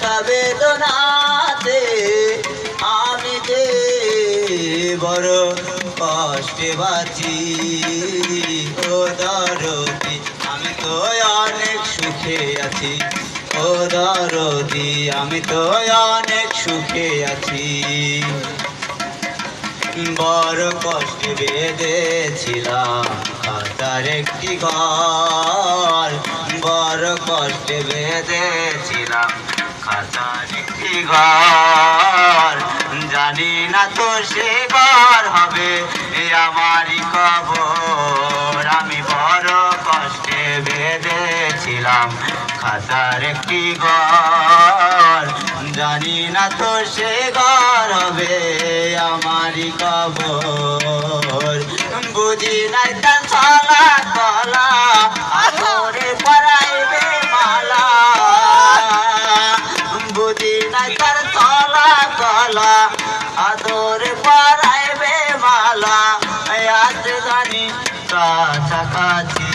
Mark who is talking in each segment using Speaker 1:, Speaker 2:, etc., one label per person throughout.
Speaker 1: ব্যথা বেদনাতে আমি যে বড় কষ্টে বাঁচি। ও দরদি, আমি তো অনেক সুখে আছি। ও দরদি, আমি তো অনেক সুখে আছি। বড় কষ্টে বেঁধেছিলাম খাতার একটি ঘর। বড় কষ্টে বেঁধেছিলাম খাতার একটি ঘর? জানি না তো সে ঘর হবে, এ আমারই খবর আমি বড় কষ্টে বেঁধেছিলাম, খাতার একটি ঘর। জানি না তো সে ঘর হবে আমারই কবর। বুঝি নাই নাই তার কলা আদরে পরাইবে মালা। আজ জানি কাছাকাছি,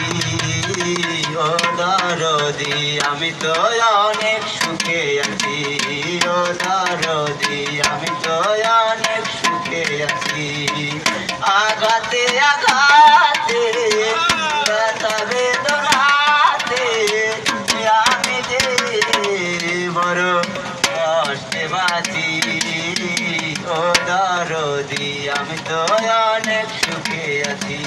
Speaker 1: ও দরদি, আমি তো অনেক সুখে আছি। ও দরদি, আমি তো অনেক সুখে আছি। আঘাতে আঘাতে দরদি আমি তো অনেক সুখে আছি।